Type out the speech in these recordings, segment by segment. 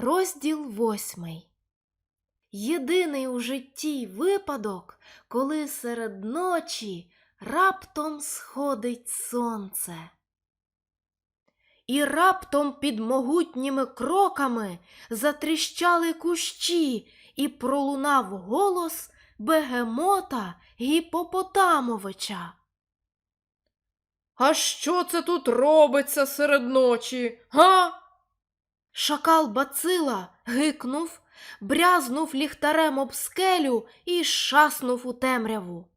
Розділ восьмий. Єдиний у житті випадок, коли серед ночі раптом сходить сонце. І раптом під могутніми кроками затріщали кущі, і пролунав голос бегемота Гіпопотамовича. А що це тут робиться серед ночі? Га? Шакал бацила гикнув, брязнув ліхтарем об скелю і шаснув у темряву.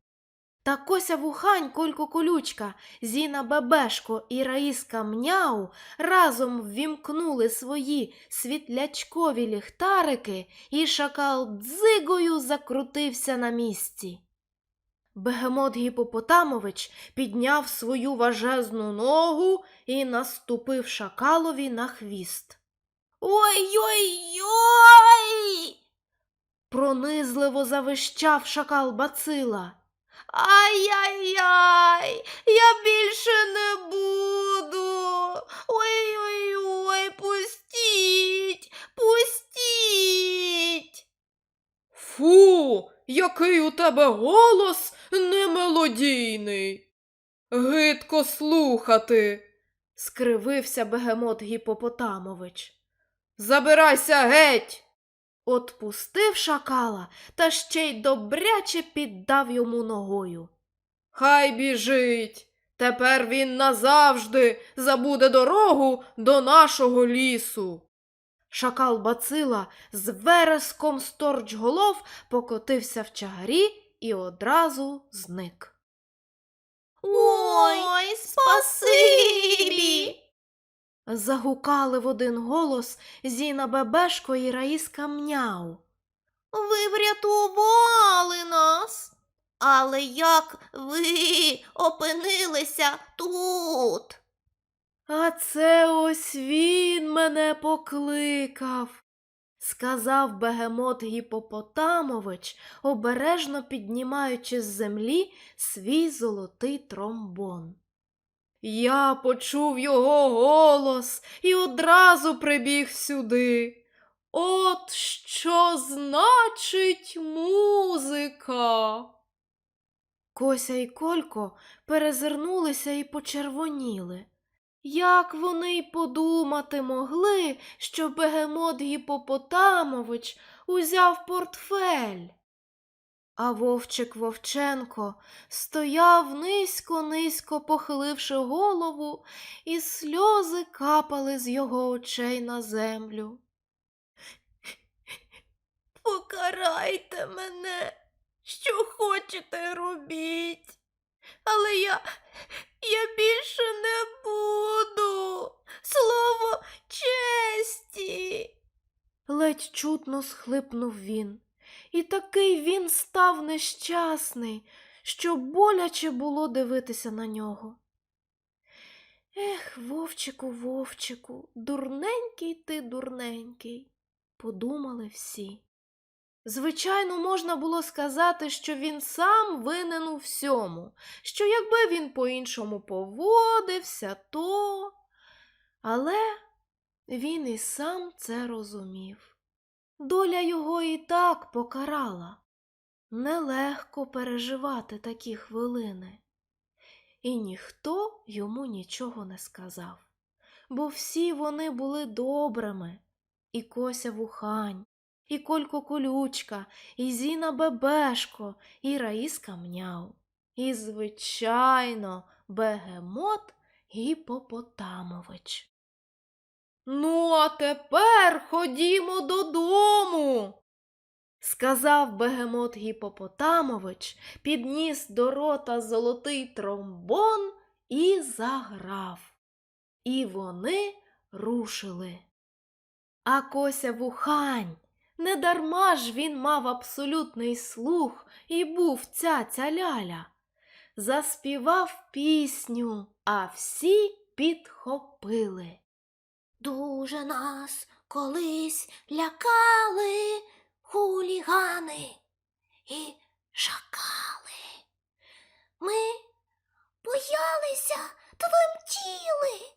Та Кося Вухань, Колько Колючка, Зіна Бебешко і Раїска Мняу разом ввімкнули свої світлячкові ліхтарики, і шакал дзигою закрутився на місці. Бегемот Гіпопотамович підняв свою важезну ногу і наступив шакалові на хвіст. Ой-ой-ой! Пронизливо завищав шакал бацила. Ай-яй-яй, я більше не буду. Ой-ой-ой, пустіть, пустіть. Фу, який у тебе голос немелодійний. Гидко слухати. скривився бегемот Гіпопотамович. Забирайся геть. Отпустив шакала та ще й добряче піддав йому ногою. Хай біжить. Тепер він назавжди забуде дорогу до нашого лісу. Шакал бацила з вереском сторч голов покотився в чагарі і одразу зник. Ой, спасибі! Загукали в один голос Зіна Бебешко і Раїска Мняу. Ви врятували нас. Але як ви опинилися тут? А це ось він мене покликав, сказав бегемот Гіпопотамович, обережно піднімаючи з землі свій золотий тромбон. Я почув його голос і одразу прибіг сюди. От що значить музика. Кося і Колько перезирнулися і почервоніли. Як вони й подумати могли, що бегемот Гіпопотамович узяв портфель? А вовчик Вовченко стояв низько-низько похиливши голову, і сльози капали з його очей на землю. Покарайте мене, що хочете робіть. Але я, я більше не буду. Слово честі. Ледь чутно схлипнув він. І такий він став нещасний, що боляче було дивитися на нього. Ех, вовчику, вовчику, дурненький ти, дурненький, подумали всі. Звичайно, можна було сказати, що він сам винен у всьому, що якби він по-іншому поводився, то. Але він і сам це розумів. Доля його і так покарала. Нелегко переживати такі хвилини. І ніхто йому нічого не сказав, бо всі вони були добрими. І Кося Вухань, і Колько Колючка, і Зіна Бебешко, і Раїска Мняу. І, звичайно, бегемот Гіпопотамович. Ну, а тепер ходімо додому, сказав бегемот Гіпопотамович, підніс до рота золотий тромбон і заграв. І вони рушили. А Кося Вухань, недарма ж він мав абсолютний слух і був цяця ляля. Заспівав пісню, а всі підхопили. Дуже нас колись лякали хулігани і шакали. Ми боялися, тремтіли,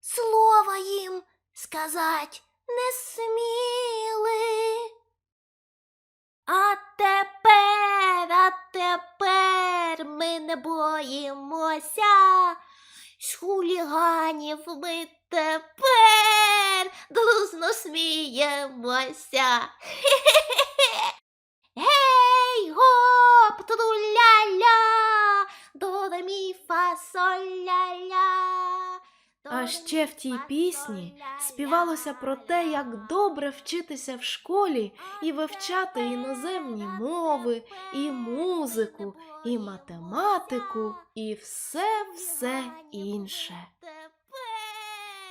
слова їм сказать не сміли. А тепер, а тепер ми не боїмося. З хуліганів ми тепер дружно сміємося. Гей, гоп, труля-ля, до ре мі фа соль ля-ля. А ще в тій пісні співалося про те, як добре вчитися в школі і вивчати іноземні мови, і музику, і математику, і все-все інше.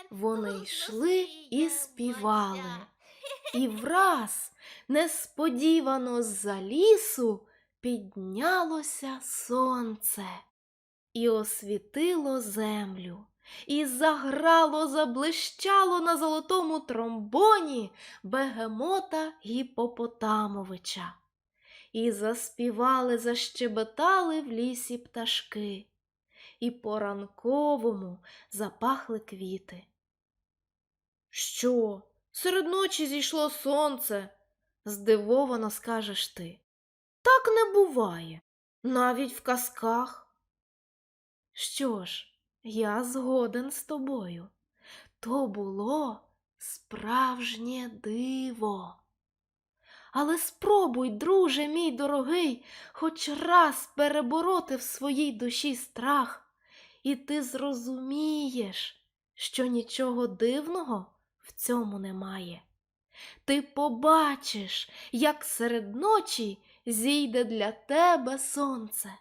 Вони йшли і співали. І враз, несподівано з-за лісу, піднялося сонце і освітило землю, і заграло, заблищало на золотому тромбоні бегемота Гіпопотамовича. І заспівали, защебетали в лісі пташки, і по ранковому запахли квіти. Що? Серед ночі зійшло сонце. Здивовано скажеш ти. Так не буває, навіть в казках. Що ж, я згоден з тобою. То було справжнє диво. Але спробуй, друже мій дорогий, хоч раз перебороти в своїй душі страх, і ти зрозумієш, що нічого дивного в цьому немає. Ти побачиш, як серед ночі зійде для тебе сонце.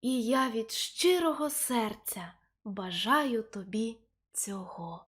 І я від щирого серця бажаю тобі цього.